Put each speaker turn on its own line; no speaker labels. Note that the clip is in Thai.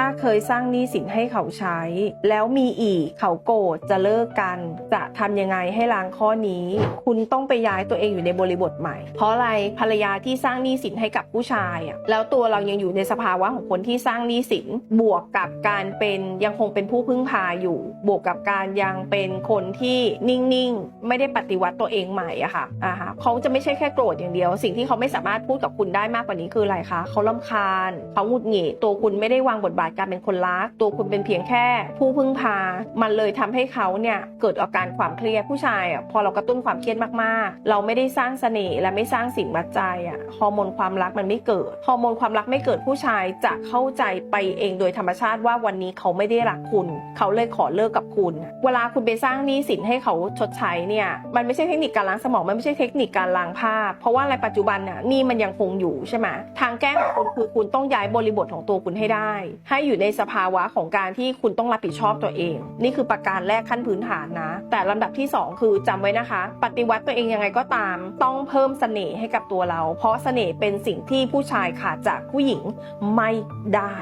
ถ้าเคยสร้างหนี้สินให้เขาใช้ แล้วมีอีกเขาโกรธจะเลิกกัน จะทำยังไงให้ล้างข้อนี้ คุณต้องไปย้ายตัวเองอยู่ในบริบทใหม่ เพราะอะไรภรรยาที่สร้างหนี้สินให้กับผู้ชายอะแล้วตัวเรายังอยู่ในสภาวะของคนที่สร้างหนี้สินบวกกับการเป็นยังคงเป็นผู้พึ่งพาอยู่ บวกกับการยังเป็นคนที่นิ่งๆ ไม่ได้ปฏิวัติตัวเองใหม่อะค่ะอ่าฮะเขาจะไม่ใช่แค่โกรธอย่างเดียว สิ่งที่เขาไม่สามารถพูดกับคุณได้มากกว่านี้คืออะไรคะเขาลำคาญเขาหงุดหงิดตัวคุณไม่ได้วางบทบาทการเป็นคนรัก ตัวคุณเป็นเพียงแค่ ผู้พึ่งพา มันเลยทำให้เขาเนี่ยเกิดอาการความเครียดผู้ชายอะพอเรากระตุ้นความเครียดมากๆ เราไม่ได้สร้างเสน่ห์และไม่สร้างสิ่งมัดใจอะฮอร์โมนความรักมันไม่เกิดฮอร์โมนความรักไม่เกิดผู้ชายจะเข้าใจไปเองโดยธรรมชาติว่าวันนี้เขาไม่ได้รักคุณ เขาเลยขอเลิกกับคุณ เวลาคุณไปสร้างหนี้สินให้เขาชดใช้เนี่ยมันไม่ใช่เทคนิคการล้างสมองมันไม่ใช่เทคนิคการล้างภาพ เพราะว่าในปัจจุบันน่ะหนี่มันยังคงอยู่ใช่ไหมทางแก้ของคุณคือคุณต้องย้ายบริบทของตัวคุณให้ได้ ให้ให้อยู่ในสภาวะของการที่คุณต้องรับผิดชอบตัวเอง นี่คือประการแรกขั้นพื้นฐานนะ แต่ลำดับที่สองคือจำไว้นะคะ ปฏิวัติตัวเองยังไงก็ตาม ต้องเพิ่มเสน่ห์ให้กับตัวเรา เพราะเสน่ห์เป็นสิ่งที่ผู้ชายขาดจากผู้หญิงไม่ได้